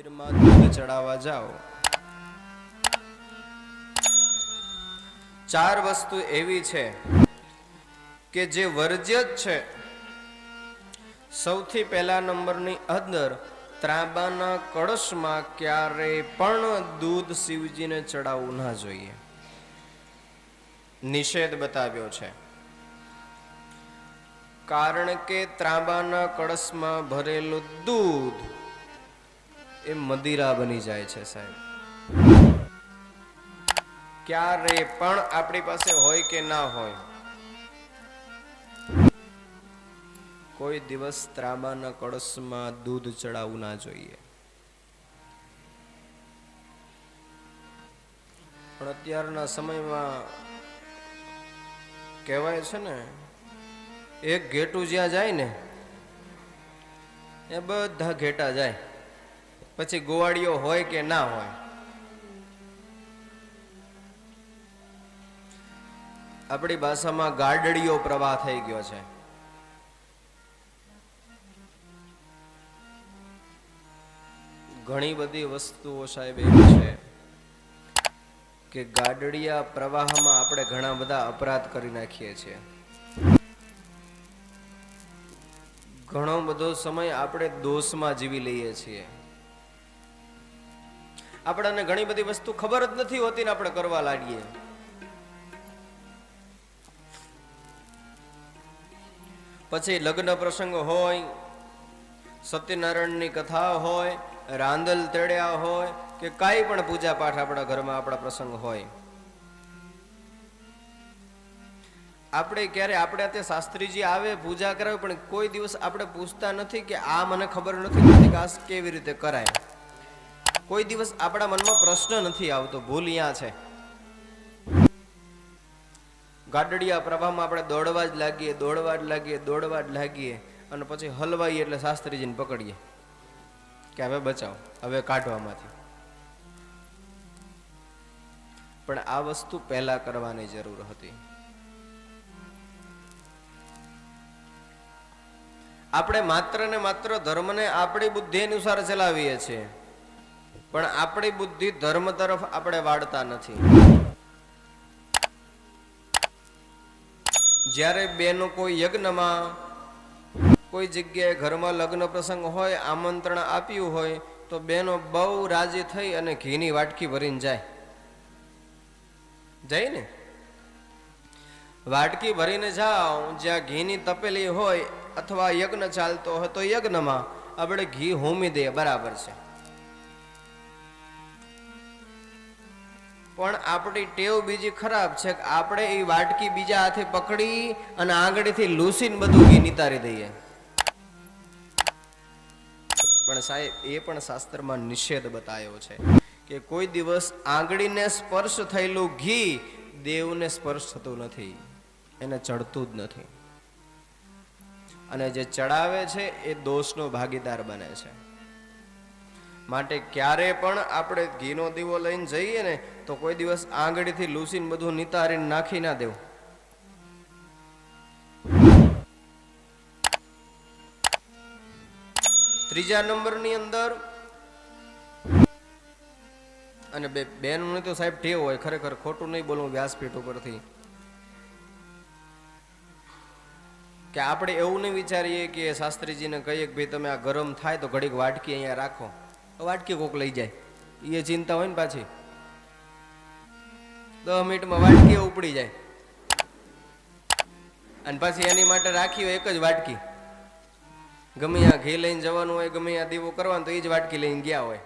મંદિરમાં દૂધ ચડાવવા જાઓ. ચાર વસ્તુ એવી છે કે જે વર્જ્ય છે. સૌથી પહેલા નંબરની અંદર ત્રાંબાના કળશમાં ક્યારેય પણ દૂધ શિવજીને ચડાવવું ના જોઈએ. નિષેધ બતાવ્યો છે. કારણ કે ત્રાંબાના કળશમાં ભરેલું દૂધ એ મદિરા બની જાય છે સાહેબ. ક્યારે પણ આપણી પાસે હોય કે ના હોય, કોઈ દિવસ ત્રાંબાના કળશમાં દૂધ ચડાવવું ના જોઈએ. પણ અત્યારના સમયમાં કહેવાય છે ને, એક ઘેટું જ્યાં જાય ને, એ બધા ઘેટા જાય. પછી ગોવાળીઓ હોય કે ના હોય? આપણી ભાષામાં ગાડડીઓ પ્રવાહ થઈ ગયો છે. ઘણી બધી વસ્તુઓ સાહેબ એવી છે કે ગાડડિયા પ્રવાહમાં આપણે ઘણા બધા અપરાધ કરી નાખીએ છીએ. ઘણો બધો સમય આપણે દોષમાં જીવી લઈએ છીએ. આપણને ઘણી બધી વસ્તુ ખબર જ નથી હોતી ને આપણે કરવા લાગીએ. પછી લગ્ન પ્રસંગ હોય, સત્યનારાયણની કથા હોય રાંદલ તેડ્યા હોય કે કાંઈ પણ પૂજા પાઠ આપણા ઘરમાં આપણા પ્રસંગ હોય. આપણે ક્યારે, આપણે ત્યાં શાસ્ત્રીજી આવે, પૂજા કરાવે, પણ કોઈ દિવસ આપણે પૂછતા નથી કે આ મને ખબર નથી કે આ કેવી રીતે કરાય. કોઈ દિવસ આપણા મનમાં પ્રશ્ન નથી આવતો, ભૂલ અહીંયા છે. ગાડડિયા પ્રવાહમાં આપણે દોડવા જ લાગીએ, દોડવા જ લાગીએ, દોડવા જ લાગીએ અને પછી હલવાઈએ એટલે શાસ્ત્રીજીને પકડીએ કે હવે બચાવ, હવે કાઢવામાંથી પણ આ વસ્તુ પહેલા કરવાની જરૂર હતી. આપણે માત્ર ને માત્ર ધર્મને આપણી બુદ્ધિ અનુસાર ચલાવીએ છીએ. પણ આપણી બુદ્ધિ ધર્મ તરફ આપણે વાળતા નથી. જ્યારે બેનો કોઈ યજ્ઞમાં, કોઈ જગ્યાએ ઘરમાં લગ્ન પ્રસંગ હોય, આમંત્રણ આપ્યું હોય, તો બેનો બહુ રાજી થઈ અને ઘીની વાટકી ભરીને જાય. જાય ને? વાટકી ભરીને જાઓ, જ્યાં ઘીની તપેલી હોય અથવા યજ્ઞ ચાલતો હોય તો યજ્ઞમાં આપણે ઘી હોમી દઈએ, બરાબર છે. પણ આપણી ટેવ બીજી ખરાબ છે કે આપણે એ વાટકી બીજા હાથે પકડી અને આંગળીથી લૂસીને બધું ઘી નિતારી દઈએ. પણ સાહેબ, એ પણ શાસ્ત્રમાં નિષેધ બતાવ્યો છે કે કોઈ દિવસ આંગળીને સ્પર્શ થયેલું ઘી દેવને સ્પર્શ થતું નથી. એને ચડતું જ નથી. અને જે ચડાવે છે એ દોષનો ભાગીદાર બને છે. માટે ક્યારે પણ આપણે ઘીનો દીવો લઈને જઈએ ને, તો કોઈ દિવસ આંગળીથી લૂસીને બધું નિતારીને નાખી ના દેવું. ત્રીજા નંબરની અંદર, અને બે બેનની તો સાહેબ ટેવ હોય, ખરેખર ખોટું નહીં બોલવું વ્યાસપીઠ ઉપરથી. કે આપણે એવું નહીં વિચારીએ કે શાસ્ત્રીજીને કહીએ કે ભાઈ તમે આ ગરમ થાય તો ઘડીક વાટકી અહીંયા રાખો. વાટકી કોક લઈ જાય. એ ચિંતા હોય ને પાછી. દસ મિનિટમાં વાટકી ઉપડી જાય. અને પાછી એની માટે રાખી હોય એક જ વાટકી. ગમે આ ઘી લઈને જવાનું હોય, ગમે આ દીવો કરવાનું તો એ જ વાટકી લઈને ગયા હોય.